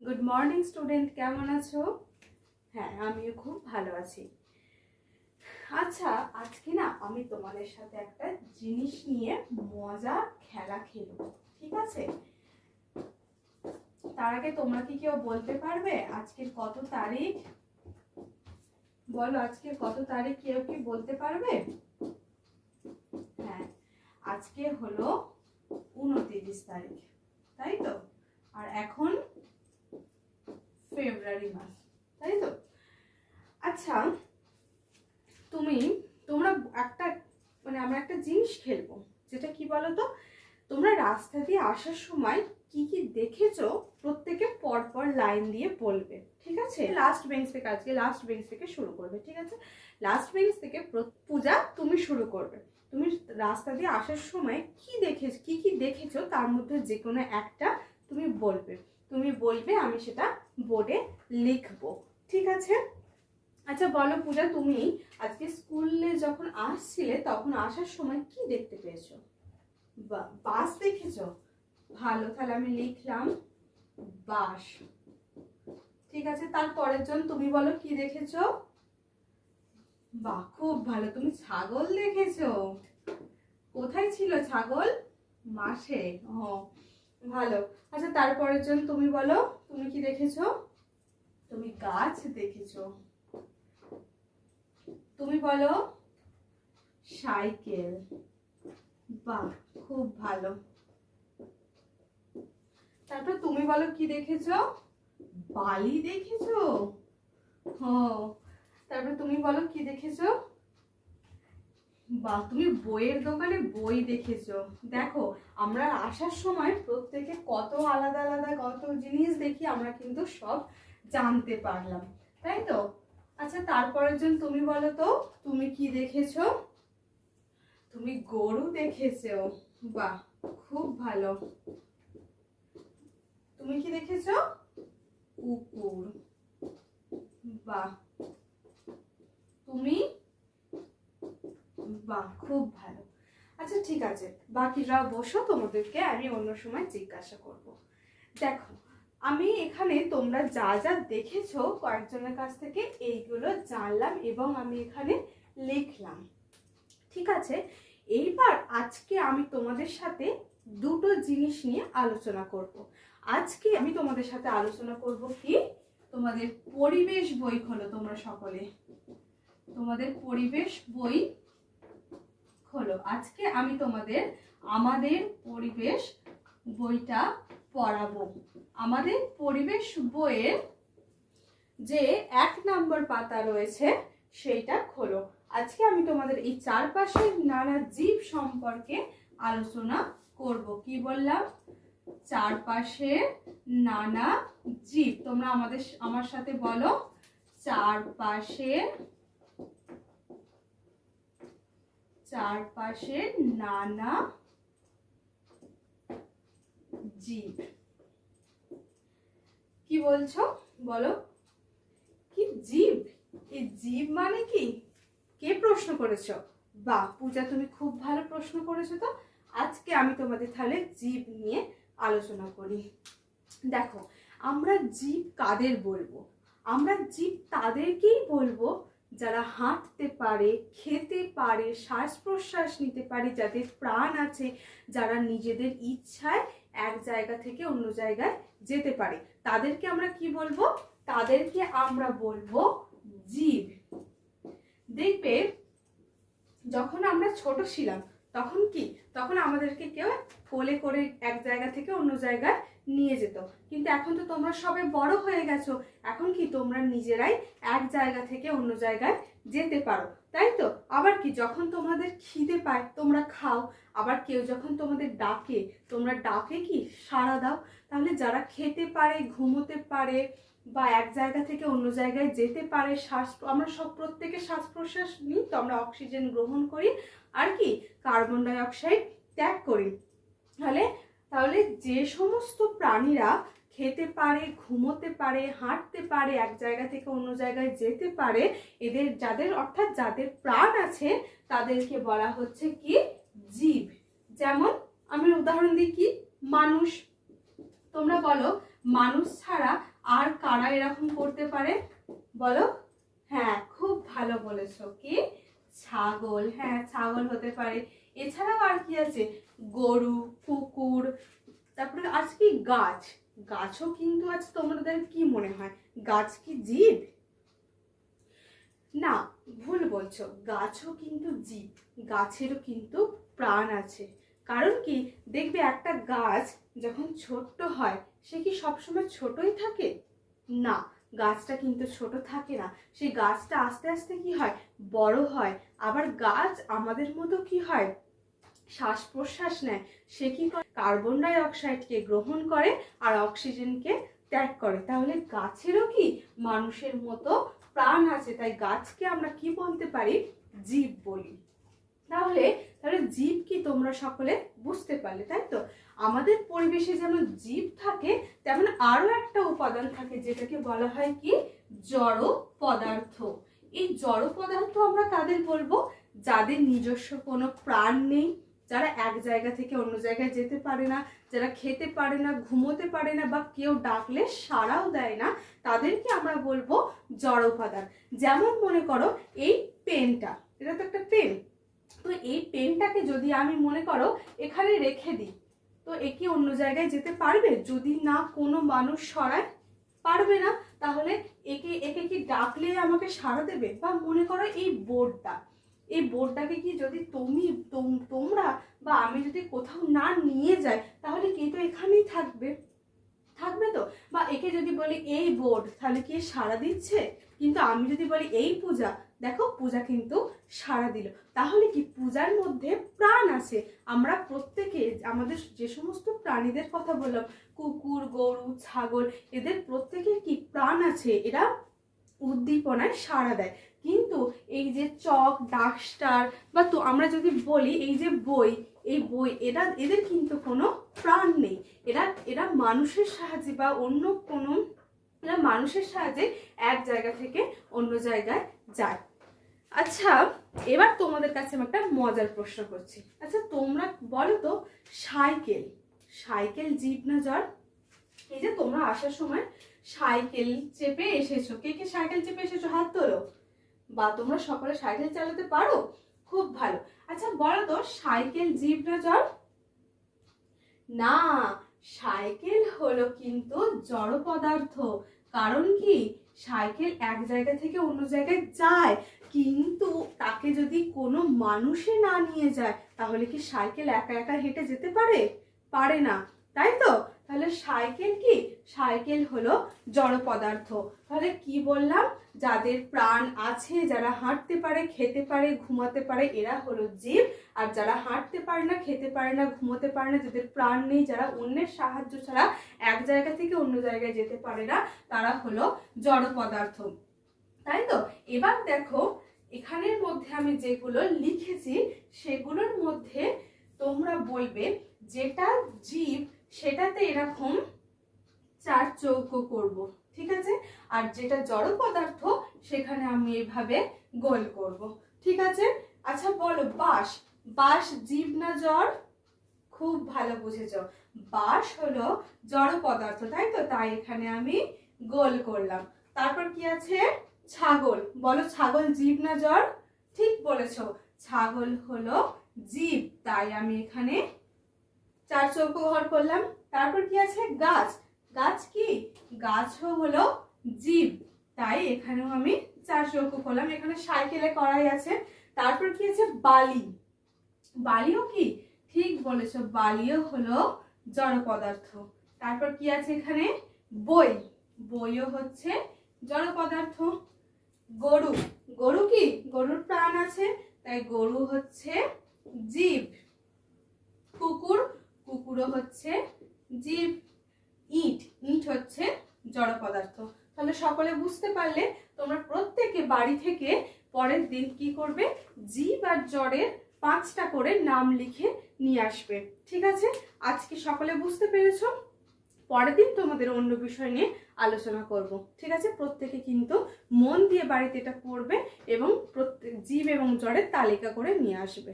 Good morning student কেমন আছো? হ্যাঁ আমিও খুব ভালো আছি। আচ্ছা আজকে না আমি তোমাদের সাথে একটা জিনিস নিয়ে মজা খেলা খেলব, ঠিক আছে? তার আগে তোমরা কি কেউ বলতে পারবে? আজকের কত তারিখ? বলো, আজকের কত তারিখ কেউ কি বলতে পারবে? হ্যাঁ আজকে হলো উনতিরিশ তারিখ, তাই তো? আর এখন ফেব্রুয়ারি মাস, তাই তো? আচ্ছা তুমি, তোমরা একটা মানে আমরা একটা জিনিস খেলব, যেটা কি বলো তো তোমরা রাস্তা দিয়ে আসার সময় কি কি দেখেছ, প্রত্যেকে পরপর লাইন দিয়ে বলবে, ঠিক আছে? লাস্ট বেঞ্চ থেকে আজকে লাস্ট বেঞ্চ থেকে শুরু করবে, ঠিক আছে? লাস্ট বেঞ্চ থেকে পূজা তুমি শুরু করবে। তুমি রাস্তা দিয়ে আসার সময় কি দেখেছ কি কি দেখেছ, তার মধ্যে যে কোনো একটা তুমি বলবে। তুমি বলবে, আমি সেটা বোর্ডে লিখব। ঠিক আছে? আচ্ছা বলো পূজা, তুমি আজকে স্কুলে যখন আসছিলে, তখন আসার সময় কি দেখতে পেয়েছ? বা- বাস দেখেছ? ভালো, তাহলে আমি লিখলাম বাস। ঠিক আছে তারপরের জন, তুমি বলো কি দেখেছ? বাহ খুব ভালো, তুমি ছাগল দেখেছ? কোথায় ছিল ছাগল? মাসে ও ভালো। আচ্ছা তারপরের জন তুমি বলো তুমি কি দেখেছ? তুমি গাছ দেখেছ। তুমি বলো। সাইকেল। বাহ খুব ভালো। তারপর তুমি বলো কি দেখেছ? বালি দেখেছ? ও তারপর তুমি বলো কি দেখেছ? বা তুমি বইয়ের দোকানে বই দেখেছ। দেখো, আমরা আসার সময় প্রত্যেকে কত আলাদা আলাদা কত জিনিস দেখি, আমরা কিন্তু সব জানতে পারলাম। তাই তো? আচ্ছা তারপরের জন তুমি বলো তো, তুমি কি দেখেছ? তুমি গরু দেখেছ। বাহ, খুব ভালো। তুমি কি দেখেছ? কুকুর। বাহ। তুমি? বাহ, খুব ভালো। আচ্ছা ঠিক আছে। বাকিরা বসো, তোমাদেরকে আমি অন্য সময় জিজ্ঞাসা করব। দেখো, আমি এখানে তোমরা যা যা দেখেছ, কয়েকজনের কাছ থেকে এইগুলো জানলাম এবং আমি এখানে লিখলাম। ঠিক আছে? এইবার আজকে আমি তোমাদের সাথে দুটো জিনিস নিয়ে আলোচনা করব। আজকে আমি তোমাদের সাথে আলোচনা করব কি? তোমাদের পরিবেশ বই খোলো তোমরা সকলে। তোমাদের পরিবেশ বই খোলো আজকে আমি তোমাদের আমাদের পরিবেশ বইটা পড়াবো। আমাদের পরিবেশ বইয়ের যে এক নম্বর পাতা রয়েছে, সেইটা খোলো। আজকে আমি তোমাদের এই চারপাশের নানা জীব সম্পর্কে আলোচনা করব। কি বললাম? চারপাশে নানা জীব। তোমরা আমাদের, আমার সাথে বলো চারপাশে চারপাশে নানা জীব। কি বলছো? বলো। কি জীব? এই জীব মানে কি? কে প্রশ্ন করেছ? বা, পূজা, তুমি খুব ভালো প্রশ্ন করেছ তো? আজকে আমি তোমাদের তাহলে জীব নিয়ে আলোচনা করি। দেখো, আমরা জীব কাদের বলব? আমরা জীব তাদেরকেই বলব যারা হাঁটতে পারে, খেতে পারে শ্বাস প্রশ্বাস নিতে পারে, যাদের প্রাণ আছে, যারা নিজেদের ইচ্ছায় এক জায়গা থেকে অন্য জায়গায় যেতে পারে, তাদেরকে আমরা কি বলব? তাদেরকে আমরা বলব জীব। দেখবে, যখন আমরা ছোট ছিলাম, তখন কি? তখন আমাদেরকে কেউ ফোলে করে এক জায়গা থেকে অন্য জায়গায় নিয়ে যেত। কিন্তু এখন তো তোমরা সবে বড় হয়ে গেছো। এখন কি তোমরা নিজেরাই এক জায়গা থেকে অন্য জায়গায় যেতে পারো, তাই তো? আবার কি, যখন তোমাদের খিদে পায়, তোমরা খাও। আবার কেউ যখন তোমাদের ডাকে, তোমরা ডাকে কি? সাড়া দাও। তাহলে যারা খেতে পারে, ঘুমোতে পারে, বা এক জায়গা থেকে অন্য জায়গায় যেতে পারে, শ্বাস, আমরা সব প্রত্যেকে শ্বাস প্রশ্বাস নিই, তো আমরা অক্সিজেন গ্রহণ করি। আর কি, কার্বন ডাই অক্সাইড ত্যাগ করি। তাহলে তাহলে যে সমস্ত প্রাণীরা খেতে পারে, ঘুমোতে পারে, হাঁটতে পারে, এক জায়গা থেকে অন্য জায়গায় যেতে পারে, এদের যাদের, অর্থাৎ যাদের প্রাণ আছে, তাদেরকে বলা হচ্ছে কি? জীব। যেমন আমি উদাহরণ দিই কি? মানুষ। তোমরা বলো, মানুষ ছাড়া আর কারা এরকম করতে পারে? বলো? হ্যাঁ খুব ভালো বলেছ। কি? ছাগল। হ্যাঁ ছাগল হতে পারে। এছাড়াও আর কি আছে? গরু, কুকুর, তারপরে আজ কি গাছ? গাছও কিন্তু আজ তোমাদের কি মনে হয়? গাছ কি জীব? না, ভুল বলছো। গাছও কিন্তু জীব। গাছেরও কিন্তু প্রাণ আছে। কারণ কি? দেখবে একটা গাছ যখন ছোট্ট হয়, সে কি সবসময় ছোটই থাকে? না, গাছটা কিন্তু ছোট থাকে না। সেই গাছটা আস্তে আস্তে কি হয়? বড় হয়। আবার গাছ আমাদের মতো কি হয়? শ্বাস প্রশ্বাস নেয়, সে কি করে? কার্বন ডাই অক্সাইডকে গ্রহণ করে আর অক্সিজেনকে ত্যাগ করে। তাহলে গাছেরও কি মানুষের মতো প্রাণ আছে? তাই গাছকে আমরা কি বলতে পারি? জীব বলি। তাহলে তাহলে জীব কি তোমরা সকলে বুঝতে পারলে, তাই তো? আমাদের পরিবেশে যেমন জীব থাকে, তেমন আরও একটা উপাদান থাকে, যেটাকে বলা হয় কি? জড় পদার্থ। এই জড় পদার্থ আমরা কাদের বলব? যাদের নিজস্ব কোনো প্রাণ নেই যারা এক জায়গা থেকে অন্য জায়গায় যেতে পারে না, যারা খেতে পারে না, ঘুমোতে পারে না বা কেউ ডাকলে সাড়াও দেয় না, তাদেরকে আমরা বলব জড় উপাদান। যেমন মনে করো এই পেনটা, এটা তো একটা পেন। তো এই পেনটাকে যদি আমি মনে করো এখানে রেখে দিই, তো এ কি অন্য জায়গায় যেতে পারবে? যদি না কোনো মানুষ সরায়, পারবে না, তাহলে একে একে কি ডাকলে আমাকে সাড়া দেবে? বা মনে করো এই বোর্ডটা এই বোর্ডটাকে কি যদি তুমি, তোম- তোমরা বা আমি যদি কোথাও না নিয়ে যাই, তাহলে কে তো এখানেই থাকবে? থাকবে তো? বা একে যদি বলি এই বোর্ড, তাহলে কি সাড়া দিচ্ছে? কিন্তু আমি যদি বলি এই পূজা, দেখো পূজা কিন্তু সাড়া দিল। তাহলে কি পূজার মধ্যে প্রাণ আছে? আমরা প্রত্যেকে, আমাদের যে সমস্ত প্রাণীদের কথা বললাম, কুকুর, গরু, ছাগল, এদের প্রত্যেকের কি প্রাণ আছে? এরা উদ্দীপনায় সাড়া দেয়। কিন্তু এই যে চক ডাস্টার বা তো আমরা যদি বলি এই যে বই, এই বই এরা, এদের কিন্তু কোনো প্রাণ নেই। এরা এরা মানুষের সাহায্যে বা অন্য কোনো, এরা মানুষের সাহায্যে এক জায়গা থেকে অন্য জায়গায় যায়। আচ্ছা এবার তোমাদের কাছে আমি একটা মজার প্রশ্ন করছি। আচ্ছা তোমরা বলো তো, সাইকেল সাইকেল জিপ না জ্বর এই যে তোমরা আসার সময় সাইকেল চেপে এসেছ। কে কে সাইকেল চেপে এসেছ? হাত তোলো। বা তোমরা সকলে সাইকেল চালাতে পারো? খুব ভালো। আচ্ছা বলো তো, সাইকেল জিপ না জ্বর না, সাইকেল হলো কিন্তু জড় পদার্থ। কারণ কি? সাইকেল এক জায়গা থেকে অন্য জায়গায় যায়। কিন্তু তাকে যদি কোনো মানুষে না নিয়ে যায়, তাহলে কি সাইকেল একা একা হেঁটে যেতে পারে? পারে না। তাই তো? তাহলে সাইকেল কি? সাইকেল হলো জড় পদার্থ। তাহলে কি বললাম? যাদের প্রাণ আছে, যারা হাঁটতে পারে, খেতে পারে, ঘুমাতে পারে, এরা হলো জীব। আর যারা হাঁটতে পারে না, খেতে পারে না, ঘুমোতে পারে না, যাদের প্রাণ নেই, যারা অন্যের সাহায্য ছাড়া এক জায়গা থেকে অন্য জায়গায় যেতে পারে না, তারা হলো জড় পদার্থ। তাই তো? এবার দেখো, এখানের মধ্যে আমি যেগুলো লিখেছি, সেগুলোর মধ্যে তোমরা বলবে, যেটা জীব সেটাতে এরকম চার চৌকো করব, ঠিক আছে? আর যেটা জড় পদার্থ, সেখানে আমি এভাবে গোল করব, ঠিক আছে? আচ্ছা বলো, বাঁশ। বাঁশ জীব না জড়? খুব ভালো বুঝেছ। বাঁশ হলো জড় পদার্থ, তাই তো? তাই এখানে আমি গোল করলাম। তারপর কি আছে? ছাগল। বলো, ছাগল জীব না জ্বর ঠিক বলেছ। ছাগল হলো জীব, তাই আমি এখানে চার চৌকো ঘর করলাম। তারপর কি আছে? গাছ। গাছ কি? গাছও হলো জীব। তাই এখানেও আমি চার চৌকো করলাম। এখানে সাইকেলে করাই আছে। তারপর কি আছে? বালি। বালিও কি? ঠিক বলেছ, বালিও হলো জড় পদার্থ। তারপর কি আছে এখানে? বই। বইও হচ্ছে জড় পদার্থ। গরু। গরু কি? গরুর প্রাণ আছে। তাই গরু হচ্ছে জীব। কুকুর কুকুরও হচ্ছে জীব ইট ইট হচ্ছে জড় পদার্থ। তাহলে সকলে বুঝতে পারলে তোমরা প্রত্যেকে বাড়ি থেকে পরের দিন কি করবে? জীব আর জড়ের পাঁচটা করে নাম লিখে নিয়ে আসবে। ঠিক আছে? আজকে সকলে বুঝতে পেরেছ? পরের দিন তোমাদের অন্য বিষয় নিয়ে আলোচনা করব। ঠিক আছে? প্রত্যেকে কিন্তু মন দিয়ে বাড়িতে এটা পড়বে এবং প্রত্যেক জীব এবং জড়ের তালিকা করে নিয়ে আসবে।